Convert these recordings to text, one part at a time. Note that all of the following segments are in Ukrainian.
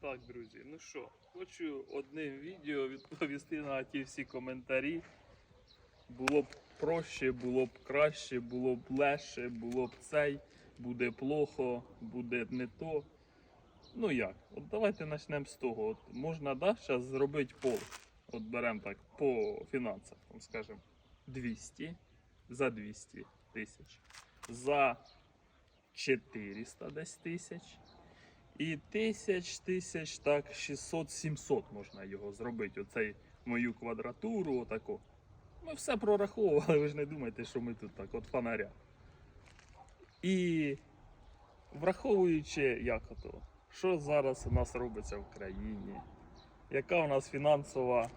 Так, друзі, ну що, хочу одним відео відповісти на ті всі коментарі. Було б проще, було б краще, було б легше, було б цей, буде плохо, буде не то. Ну як? От давайте почнемо з того. От можна да, зараз зробити пол. От беремо так по фінансах, там, скажімо, 200 за 200 тисяч. За 400 десь тисяч. І тисяч, тисяч, так, 600-700 можна його зробити. Оцей мою квадратуру, отаку. Ми все прораховували, ви ж не думайте, що ми тут так, от фонаря. І враховуючи, як ото, що зараз у нас робиться в країні, яка у нас фінансова,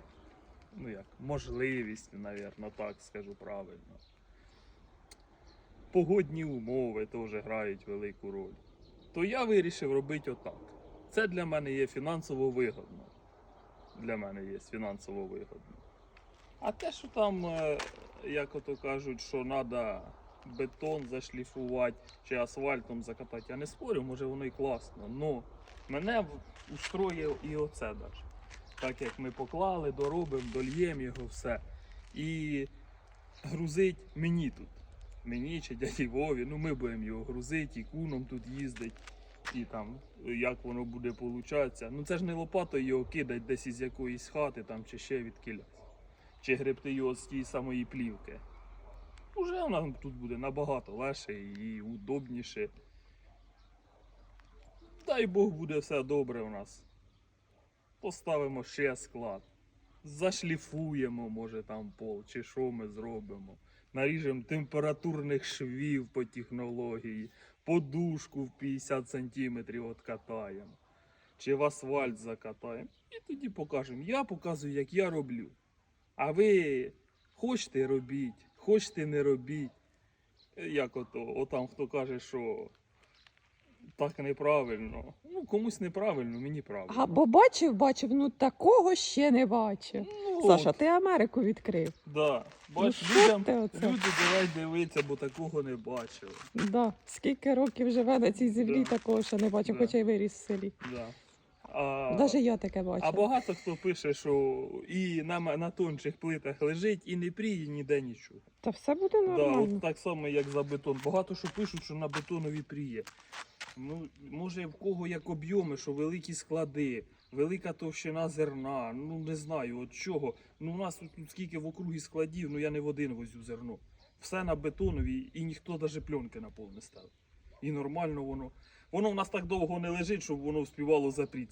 ну як, можливість, напевно, так скажу правильно. Погодні умови теж грають велику роль то я вирішив робити отак. Це для мене є фінансово вигодно. Для мене є фінансово вигодно. А те, що там, е, як ото кажуть, що треба бетон зашліфувати чи асфальтом закатати, я не спорю, може воно і класно. Но мене устроїв і оце даже. Так як ми поклали, доробимо, дольємо його все. І грузить мені тут мені чи дяді Вові, ну ми будемо його грузити, і куном тут їздить, і там як воно буде получатися. Ну це ж не лопатою його кидать десь із якоїсь хати там чи ще від. Чи гребти його з тієї самої плівки. Уже вона тут буде набагато легше і удобніше. Дай Бог буде все добре у нас. Поставимо ще склад. Зашліфуємо, може там пол, чи що ми зробимо наріжемо температурних швів по технології, подушку в 50 см откатаємо, чи в асфальт закатаємо. І тоді покажемо. Я показую, як я роблю. А ви хочете робіть, хочете не робіть. Е, Як ото, отам хто каже, що так неправильно. Ну, комусь неправильно, мені правильно. А бо бачив, бачив, ну такого ще не бачив. Ну, Саша, от, ти Америку відкрив. да. Бач, Ну, що людям, ти оце? люди давай дивитися, бо такого не бачили. Да. Скільки років живе на цій землі, Да. такого ще не бачив, Да. хоча й виріс в селі. Да. А... Навіть я таке А багато хто пише, що і на, м- на тончих плитах лежить, і не пріє ніде нічого. Та все буде Да, нормально. от так само, як за бетон. Багато що пишуть, що на бетонові пріє. Ну, може, в кого як об'єми, що великі склади, велика товщина зерна. Ну не знаю от чого. Ну, у нас тут, скільки в округі складів, ну я не в один возю зерно. Все на бетоновій і ніхто навіть пленки на пол не ставив. І нормально воно. Воно в нас так довго не лежить, щоб воно вспівало запріти.